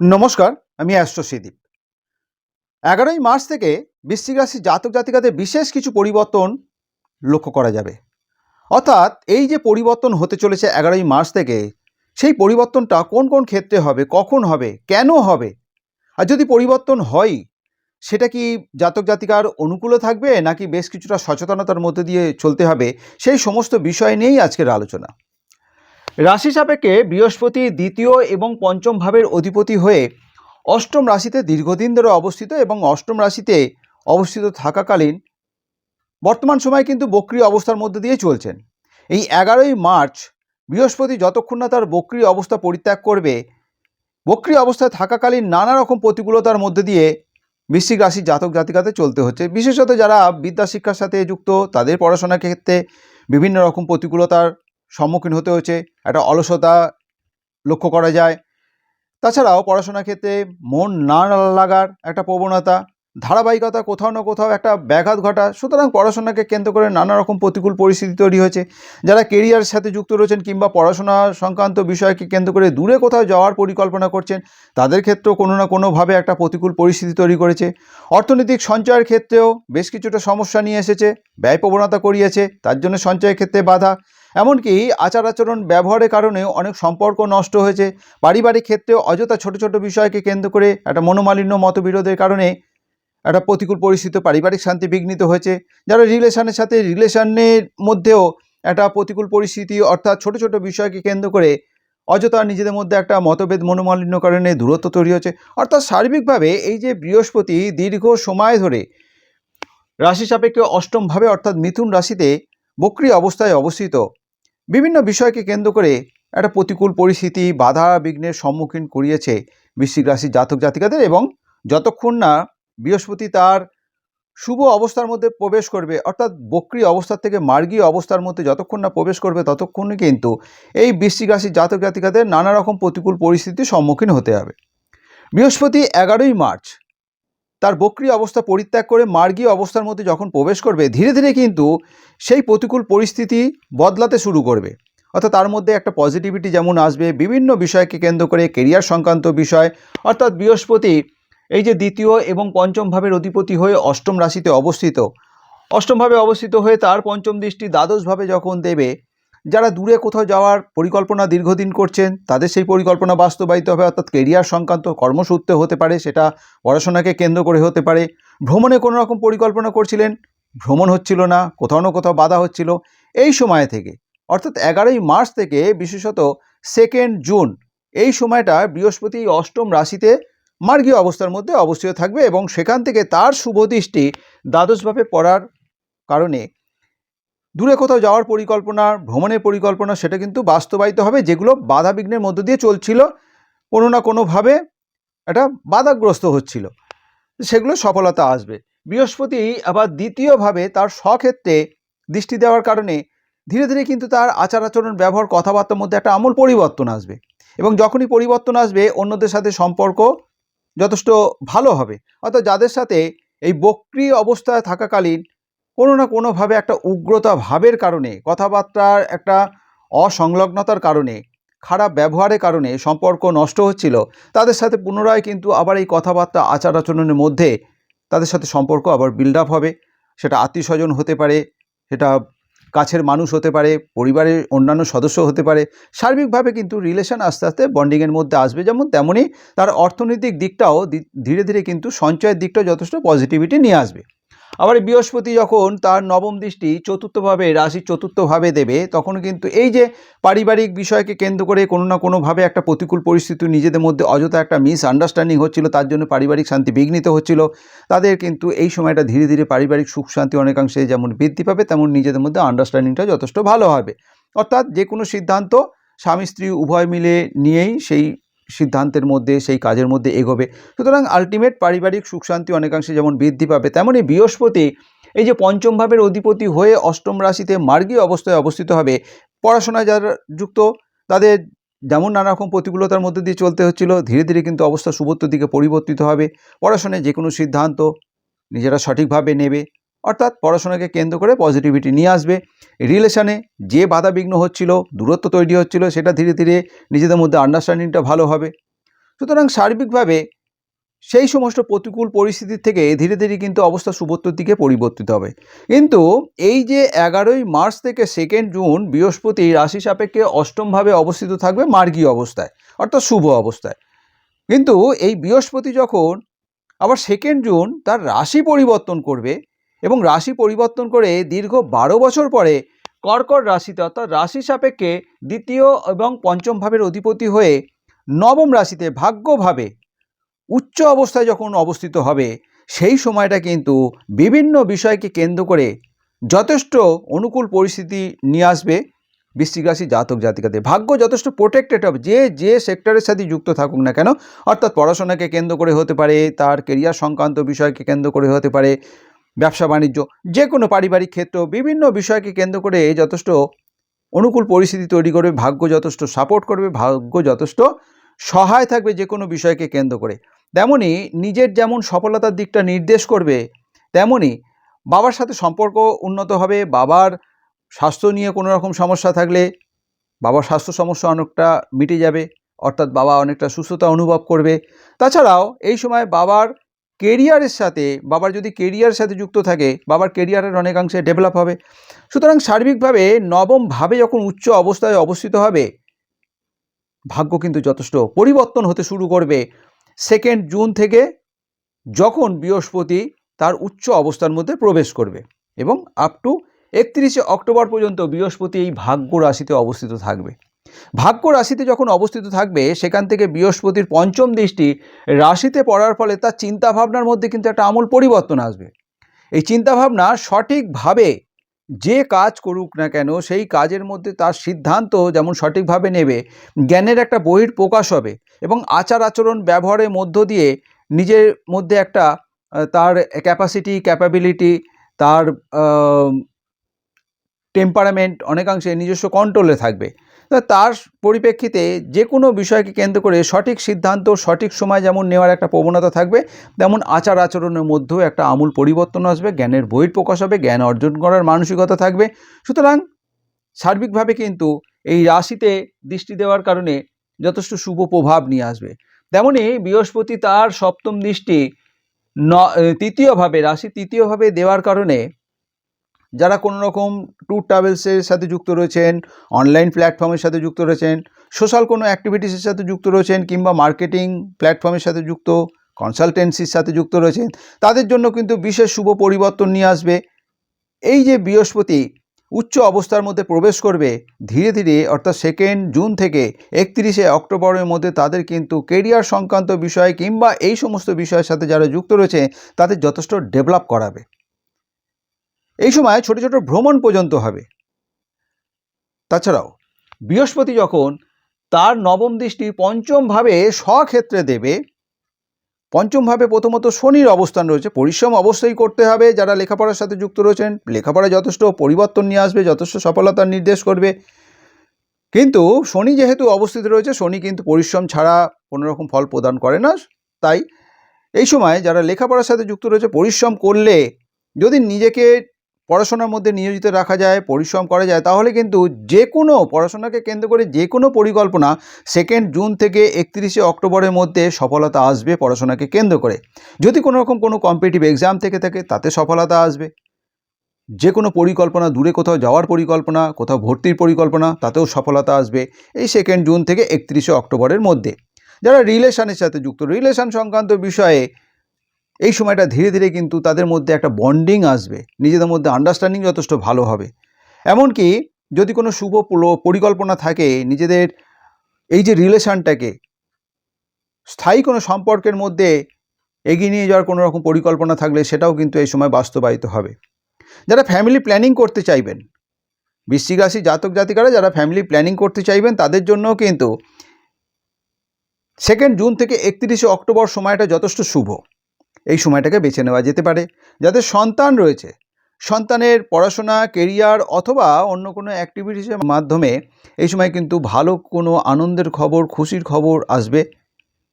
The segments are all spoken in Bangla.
নমস্কার, আমি অ্যাস্ট্রোসিদীপ এগারোই মার্চ থেকে বৃশ্চিক রাশি জাতক জাতিকাদের বিশেষ কিছু পরিবর্তন লক্ষ্য করা যাবে। অর্থাৎ এই যে পরিবর্তন হতে চলেছে এগারোই মার্চ থেকে, সেই পরিবর্তনটা কোন কোন ক্ষেত্রে হবে, কখন হবে, কেন হবে? আর যদি পরিবর্তন হয়, সেটা কি জাতক জাতিকার অনুকূলে থাকবে, নাকি বেশ কিছুটা সচেতনতার মধ্যে দিয়ে চলতে হবে, সেই সমস্ত বিষয় নিয়েই আজকের আলোচনা। রাশি সাপেক্ষে বৃহস্পতি দ্বিতীয় এবং পঞ্চম ভাবের অধিপতি হয়ে অষ্টম রাশিতে দীর্ঘদিন ধরে অবস্থিত এবং অষ্টম রাশিতে অবস্থিত থাকাকালীন বর্তমান সময় কিন্তু বক্রি অবস্থার মধ্যে দিয়ে চলছেন। এই এগারোই মার্চ বৃহস্পতি যতক্ষণ না তার বক্রি অবস্থা পরিত্যাগ করবে, বক্রি অবস্থায় থাকাকালীন নানা রকম প্রতিকূলতার মধ্যে দিয়ে বৃশ্চিক রাশি জাতক জাতিকাতে চলতে হচ্ছে। বিশেষত যারা বিদ্যা শিক্ষার সাথে যুক্ত, তাদের পড়াশোনার ক্ষেত্রে বিভিন্ন রকম প্রতিকূলতার সম্মুখীন হতে হয়েছে, একটা অলসতা লক্ষ্য করা যায়। তাছাড়াও পড়াশোনার ক্ষেত্রে মন না লাগার একটা প্রবণতা ধারাবাহিকতা কোথাও না কোথাও একটা ব্যাঘাত ঘটা। সুতরাং পড়াশোনাকে কেন্দ্র করে নানা রকম প্রতিকূল পরিস্থিতি তৈরি হয়েছে। যারা কেরিয়ারের সাথে যুক্ত রয়েছেন কিংবা পড়াশোনা সংক্রান্ত বিষয়কে কেন্দ্র করে দূরে কোথাও যাওয়ার পরিকল্পনা করছেন, তাদের ক্ষেত্রেও কোনো না কোনোভাবে একটা প্রতিকূল পরিস্থিতি তৈরি করেছে। অর্থনৈতিক সঞ্চয়ের ক্ষেত্রেও বেশ কিছুটা সমস্যা নিয়ে এসেছে, ব্যয় প্রবণতা করিয়েছে, তার জন্য সঞ্চয়ের ক্ষেত্রে বাধা। এমনকি আচার আচরণ ব্যবহারের কারণে অনেক সম্পর্ক নষ্ট হয়েছে। পারিবারিক ক্ষেত্রেও অযথা ছোট ছোট বিষয়কে কেন্দ্র করে একটা মনোমালিন্য মতবিরোধের কারণে একটা প্রতিকূল পরিস্থিতি পারিবারিক শান্তি বিঘ্নিত হয়েছে, যারা রিলেশনের সাথে রিলেশনের মধ্যেও একটা প্রতিকূল পরিস্থিতি অর্থাৎ ছোট ছোট বিষয়কে কেন্দ্র করে অযথা নিজেদের মধ্যে একটা মতভেদ মনোমালিন্য কারণে দূরত্ব তৈরি হচ্ছে। অর্থাৎ সার্বিকভাবে এই যে বৃহস্পতি দীর্ঘ সময় ধরে রাশি সাপেক্ষে অষ্টমভাবে অর্থাৎ মিথুন রাশিতে বক্রি অবস্থায় অবস্থিত, বিভিন্ন বিষয়কে কেন্দ্র করে একটা প্রতিকূল পরিস্থিতি বাধা বিঘ্নের সম্মুখীন করিয়েছে বৃশ্চিক রাশির জাতক জাতিকাদের এবং যতক্ষণ না বৃহস্পতি তার শুভ অবস্থার মধ্যে প্রবেশ করবে, অর্থাৎ বক্রি অবস্থার থেকে মার্গী অবস্থার মধ্যে যতক্ষণ না প্রবেশ করবে ততক্ষণই কিন্তু এই বৃশ্চিক রাশির জাতক জাতিকাদের নানা রকম প্রতিকূল পরিস্থিতির সম্মুখীন হতে হবে। বৃহস্পতি এগারোই মার্চ, তার বক্রি অবস্থা পরিত্যাগ করে মার্গী অবস্থার মধ্যে যখন প্রবেশ করবে, ধীরে ধীরে কিন্তু সেই প্রতিকূল পরিস্থিতি বদলাতে শুরু করবে। অর্থাৎ তার মধ্যে একটা পজিটিভিটি যেমন আসবে, বিভিন্ন বিষয়কে কেন্দ্র করে কেরিয়ার সংক্রান্ত বিষয়, অর্থাৎ বৃহস্পতি এই যে দ্বিতীয় এবং পঞ্চম ভাবের অধিপতি হয়ে অষ্টম রাশিতে অবস্থিত। অষ্টমভাবে অবস্থিত হয়ে তার পঞ্চম দৃষ্টি দ্বাদশভাবে যখন দেবে, যারা দূরে কোথাও যাওয়ার পরিকল্পনা দীর্ঘদিন করছেন, তাদের সেই পরিকল্পনা বাস্তবায়িত হবে, অর্থাৎ কেরিয়ার সংক্রান্ত কর্মসূত্রে হতে পারে, সেটা পড়াশোনাকে কেন্দ্র করে হতে পারে। ভ্রমণে কোনো রকম পরিকল্পনা করছিলেন, ভ্রমণ হচ্ছিল না, কোথাও না কোথাও বাধা হচ্ছিল। এই সময় থেকে, অর্থাৎ এগারোই মার্চ থেকে বিশেষত সেকেন্ড জুন এই সময়টা বৃহস্পতি অষ্টম রাশিতে মার্গীয় অবস্থার মধ্যে অবস্থিত থাকবে এবং সেখান থেকে তার শুভ দৃষ্টি দ্বাদশভাবে পড়ার কারণে দূরে কোথাও যাওয়ার পরিকল্পনা, ভ্রমণের পরিকল্পনা সেটা কিন্তু বাস্তবায়িত হবে, যেগুলো বাধা বিঘ্নের মধ্য দিয়ে চলছিল। কোনো না কোনোভাবে একটা বাধাগ্রস্ত হচ্ছিল। সেগুলো সফলতা আসবে। বৃহস্পতি আবার দ্বিতীয়ভাবে তার স্বক্ষেত্রে দৃষ্টি দেওয়ার কারণে ধীরে ধীরে কিন্তু তার আচার আচরণ ব্যবহার, কথাবার্তার মধ্যে একটা আমূল পরিবর্তন আসবে। এবং যখনই পরিবর্তন আসবে, অন্যদের সাথে সম্পর্ক যথেষ্ট ভালো হবে। অর্থাৎ যাদের সাথে এই বক্রি অবস্থায় থাকাকালীন কোনো না কোনোভাবে একটা উগ্রতা ভাবের কারণে, কথাবার্তার একটা অসংলগ্নতার কারণে, খারাপ ব্যবহারের কারণে সম্পর্ক নষ্ট হচ্ছিল, তাদের সাথে পুনরায় কিন্তু আবার এই কথাবার্তা আচার আচরণের মধ্যে তাদের সাথে সম্পর্ক আবার বিল্ড আপ হবে। সেটা আত্মীয় স্বজন হতে পারে, সেটা কাছের মানুষ হতে পারে, পরিবারের অন্যান্য সদস্য হতে পারে, সার্বিকভাবে কিন্তু রিলেশন আস্তে আস্তে বন্ডিংয়ের মধ্যে আসবে। যেমন তেমনই তার অর্থনৈতিক দিকটাও ধীরে ধীরে কিন্তু সঞ্চয়ের দিকটাও যথেষ্ট পজিটিভিটি নিয়ে আসবে। আবার বৃহস্পতি যখন তার নবম দৃষ্টি চতুর্থভাবে রাশির চতুর্থভাবে দেবে, তখন কিন্তু এই যে পারিবারিক বিষয়কে কেন্দ্র করে কোনো না কোনোভাবে একটা প্রতিকূল পরিস্থিতি, নিজেদের মধ্যে অযথা একটা মিস আন্ডারস্ট্যান্ডিং হচ্ছিল, তার জন্য পারিবারিক শান্তি বিঘ্নিত হচ্ছিল, তাদের কিন্তু এই সময়টা ধীরে ধীরে পারিবারিক সুখ শান্তি অনেকাংশে যেমন বৃদ্ধি পাবে, তেমন নিজেদের মধ্যে আন্ডারস্ট্যান্ডিংটা যথেষ্ট ভালো হবে। অর্থাৎ যে কোনো সিদ্ধান্ত স্বামী স্ত্রী উভয় মিলে নিয়েই সেই সিদ্ধান্তের মধ্যে, সেই কাজের মধ্যে এগোবে। সুতরাং আলটিমেট পারিবারিক সুখ শান্তি অনেকাংশে যেমন বৃদ্ধি পাবে তেমনই বৃহস্পতি এই যে পঞ্চম ভাবের অধিপতি হয়ে অষ্টম রাশিতে মার্গী অবস্থায় অবস্থিত হবে। পড়াশোনায় যারা যুক্ত, তাদের যেমন নানা রকম প্রতিকূলতার মধ্যে দিয়ে চলতে হচ্ছিল, ধীরে ধীরে কিন্তু অবস্থা শুভত্বর দিকে পরিবর্তিত হবে। পড়াশোনায় যে কোনো সিদ্ধান্ত নিজেরা সঠিকভাবে নেবে। অর্থাৎ পড়াশোনাকে কেন্দ্র করে পজিটিভিটি নিয়ে আসবে। রিলেশানে যে বাধাবিঘ্ন হচ্ছিল, দূরত্ব তৈরি হচ্ছিল, সেটা ধীরে ধীরে নিজেদের মধ্যে আন্ডারস্ট্যান্ডিংটা ভালো হবে। সুতরাং সার্বিকভাবে সেই সমস্ত প্রতিকূল পরিস্থিতির থেকে ধীরে ধীরে কিন্তু অবস্থা শুভত্বর দিকে পরিবর্তিত হবে। কিন্তু এই যে এগারোই মার্চ থেকে সেকেন্ড জুন বৃহস্পতি রাশি সাপেক্ষে অষ্টমভাবে অবস্থিত থাকবে মার্গীয় অবস্থায়, অর্থাৎ শুভ অবস্থায়। কিন্তু এই বৃহস্পতি যখন আবার সেকেন্ড জুন তার রাশি পরিবর্তন করবে এবং রাশি পরিবর্তন করে দীর্ঘ বারো বছর পরে কর্কট রাশিতে অর্থাৎ রাশি সাপেক্ষে দ্বিতীয় এবং পঞ্চম ভাবের অধিপতি হয়ে নবম রাশিতে ভাগ্যভাবে উচ্চ অবস্থায় যখন অবস্থিত হবে, সেই সময়টা কিন্তু বিভিন্ন বিষয়কে কেন্দ্র করে যথেষ্ট অনুকূল পরিস্থিতি নিয়ে আসবে বৃশ্চিক রাশি, জাতক, জাতিকাদের। ভাগ্য যথেষ্ট প্রোটেক্টেড হবে। যে যে সেক্টরের সাথে যুক্ত থাকুক না কেন, অর্থাৎ পড়াশোনাকে কেন্দ্র করে হতে পারে, তার কেরিয়ার সংক্রান্ত বিষয়কে কেন্দ্র করে হতে পারে ব্যবসা, বাণিজ্য যে কোনো পারিবারিক ক্ষেত্র, বিভিন্ন বিষয়কে কেন্দ্র করে যথেষ্ট অনুকূল পরিস্থিতি তৈরি করবে, ভাগ্য যথেষ্ট সাপোর্ট করবে, ভাগ্য যথেষ্ট সহায় থাকবে যে কোনো বিষয়কে কেন্দ্র করে। তেমনই নিজের যেমন সফলতার দিকটা নির্দেশ করবে তেমনই বাবার সাথে সম্পর্ক উন্নত হবে, বাবার স্বাস্থ্য নিয়ে কোনো রকম সমস্যা থাকলে বাবার স্বাস্থ্য সমস্যা অনেকটা মিটে যাবে, অর্থাৎ বাবা অনেকটা সুস্থতা অনুভব করবে। তাছাড়াও এই সময় বাবার কেরিয়ারের সাথে, বাবার যদি কেরিয়ারের সাথে যুক্ত থাকে, বাবার কেরিয়ারের অনেকাংশে ডেভেলপ হবে। সুতরাং সার্বিকভাবে নবমভাবে যখন উচ্চ অবস্থায় অবস্থিত হবে, ভাগ্য কিন্তু যথেষ্ট পরিবর্তন হতে শুরু করবে। সেকেন্ড জুন থেকে যখন বৃহস্পতি তার উচ্চ অবস্থার মধ্যে প্রবেশ করবে এবং আপ টু একত্রিশে অক্টোবর পর্যন্ত বৃহস্পতি এই ভাগ্য রাশিতে অবস্থিত থাকবে। ভাগ্য রাশিতে যখন অবস্থিত থাকবে, সেখান থেকে বৃহস্পতির পঞ্চম দৃষ্টি রাশিতে পড়ার ফলে তার চিন্তাভাবনার মধ্যে কিন্তু একটা আমূল পরিবর্তন আসবে। এই চিন্তাভাবনা সঠিকভাবে যে কাজ করুক না কেন, সেই কাজের মধ্যে তার সিদ্ধান্ত যেমন সঠিকভাবে নেবে, জ্ঞানের একটা বহির প্রকাশ হবে এবং আচার আচরণ ব্যবহারের মধ্য দিয়ে নিজের মধ্যে একটা তার ক্যাপাসিটি ক্যাপাবিলিটি তার টেম্পারামেন্ট অনেকাংশে নিজস্ব কন্ট্রোলে থাকবে। তার পরিপ্রেক্ষিতে যে কোনো বিষয়কে কেন্দ্র করে সঠিক সিদ্ধান্ত, সঠিক সময় যেমন নেওয়ার একটা প্রবণতা থাকবে, তেমন আচার আচরণের মধ্যেও একটা আমূল পরিবর্তন আসবে, জ্ঞানের বহির প্রকাশ হবে, জ্ঞান অর্জন করার মানসিকতা থাকবে। সুতরাং সার্বিকভাবে কিন্তু এই রাশিতে দৃষ্টি দেওয়ার কারণে যথেষ্ট শুভ প্রভাব নিয়ে আসবে। তেমনি বৃহস্পতি তার সপ্তম দৃষ্টি ন, তৃতীয়ভাবে, রাশি তৃতীয়ভাবে দেওয়ার কারণে যারা কোনো রকম ট্যুর ট্রাভেলসের সাথে যুক্ত রয়েছেন অনলাইন প্ল্যাটফর্মের সাথে যুক্ত রয়েছেন সোশ্যাল কোনো অ্যাক্টিভিটিসের সাথে যুক্ত রয়েছেন কিংবা মার্কেটিং প্ল্যাটফর্মের সাথে যুক্ত কনসালটেন্সির সাথে যুক্ত রয়েছেন, তাদের জন্য কিন্তু বিশেষ শুভ পরিবর্তন নিয়ে আসবে। এই যে বৃহস্পতি উচ্চ অবস্থার মধ্যে প্রবেশ করবে, ধীরে ধীরে অর্থাৎ সেকেন্ড জুন থেকে একত্রিশে অক্টোবরের মধ্যে তাদের কিন্তু কেরিয়ার সংক্রান্ত বিষয় কিংবা এই সমস্ত বিষয়ের সাথে যারা যুক্ত রয়েছে, তাদের যথেষ্ট ডেভেলপ করাবে। এই সময় ছোট ছোট ভ্রমণ পর্যন্ত হবে। তাছাড়াও, বৃহস্পতি যখন তার নবম দৃষ্টি পঞ্চমভাবে স্বক্ষেত্রে দেবে, পঞ্চমভাবে প্রথমত শনির অবস্থান রয়েছে। পরিশ্রম অবশ্যই করতে হবে, যারা লেখাপড়ার সাথে যুক্ত রয়েছেন, লেখাপড়ায় যথেষ্ট পরিবর্তন নিয়ে আসবে, যথেষ্ট সফলতার নির্দেশ করবে। কিন্তু শনি যেহেতু অবস্থিত রয়েছে, শনি কিন্তু পরিশ্রম ছাড়া কোনো রকম ফল প্রদান করে না। তাই এই সময় যারা লেখাপড়ার সাথে যুক্ত রয়েছে, পরিশ্রম করলে যদি নিজেকে পড়াশোনার মধ্যে নিয়োজিত রাখা যায়, পরিশ্রম করা যায়, তাহলে কিন্তু যে কোনো পড়াশোনাকে কেন্দ্র করে যে কোনো পরিকল্পনা সেকেন্ড জুন থেকে একত্রিশে অক্টোবরের মধ্যে সফলতা আসবে পড়াশোনাকে কেন্দ্র করে। যদি কোনো রকম কোনো কম্পিটিভ এক্সাম থেকে থাকে, তাতে সফলতা আসবে। যে কোনো পরিকল্পনা, দূরে কোথাও যাওয়ার পরিকল্পনা, কোথাও ভর্তির পরিকল্পনা, তাতেও সফলতা আসবে এই সেকেন্ড জুন থেকে একত্রিশে অক্টোবরের মধ্যে। যারা রিলেশনের সাথে যুক্ত রিলেশন সংক্রান্ত বিষয়ে এই সময়টা ধীরে ধীরে কিন্তু তাদের মধ্যে একটা বন্ডিং আসবে। নিজেদের মধ্যে আন্ডারস্ট্যান্ডিং যথেষ্ট ভালো হবে। এমনকি যদি কোনো শুভ পরিকল্পনা থাকে, নিজেদের এই যে রিলেশনটাকে স্থায়ী কোনো সম্পর্কের মধ্যে এগিয়ে নিয়ে যাওয়ার কোনো রকম পরিকল্পনা থাকলে সেটাও কিন্তু এই সময় বাস্তবায়িত হবে। যারা ফ্যামিলি প্ল্যানিং করতে চাইবেন, বৃশ্চিক রাশি জাতক জাতিকারা যারা ফ্যামিলি প্ল্যানিং করতে চাইবেন, তাদের জন্যও কিন্তু সেকেন্ড জুন থেকে একত্রিশে অক্টোবর সময়টা যথেষ্ট শুভ। এই সময়টাকে বেছে নেওয়া যেতে পারে। যাদের সন্তান রয়েছে, সন্তানের পড়াশোনা কেরিয়ার অথবা অন্য কোনো অ্যাক্টিভিটিসের মাধ্যমে এই সময় কিন্তু ভালো কোনো আনন্দের খবর, খুশির খবর আসবে।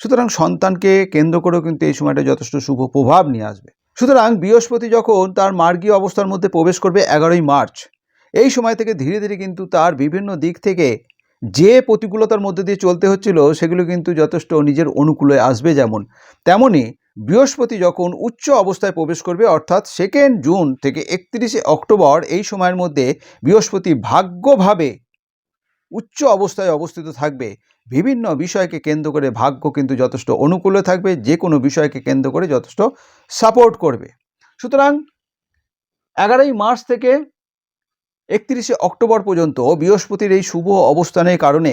সুতরাং সন্তানকে কেন্দ্র করেও কিন্তু এই সময়টা যথেষ্ট শুভ প্রভাব নিয়ে আসবে। সুতরাং বৃহস্পতি যখন তার মার্গীয় অবস্থার মধ্যে প্রবেশ করবে এগারোই মার্চ, এই সময় থেকে ধীরে ধীরে কিন্তু তার বিভিন্ন দিক থেকে যে প্রতিকূলতার মধ্যে দিয়ে চলতে হচ্ছিল, সেগুলো কিন্তু যথেষ্ট নিজের অনুকূলে আসবে যেমন তেমনি বৃহস্পতি যখন উচ্চ অবস্থায় প্রবেশ করবে, অর্থাৎ সেকেন্ড জুন থেকে একত্রিশে অক্টোবর, এই সময়ের মধ্যে বৃহস্পতি ভাগ্যভাবে উচ্চ অবস্থায় অবস্থিত থাকবে। বিভিন্ন বিষয়কে কেন্দ্র করে ভাগ্য কিন্তু যথেষ্ট অনুকূলে থাকবে যে কোনো বিষয়কে কেন্দ্র করে যথেষ্ট সাপোর্ট করবে। সুতরাং এগারোই মার্চ থেকে একত্রিশে অক্টোবর পর্যন্ত বৃহস্পতির এই শুভ অবস্থানের কারণে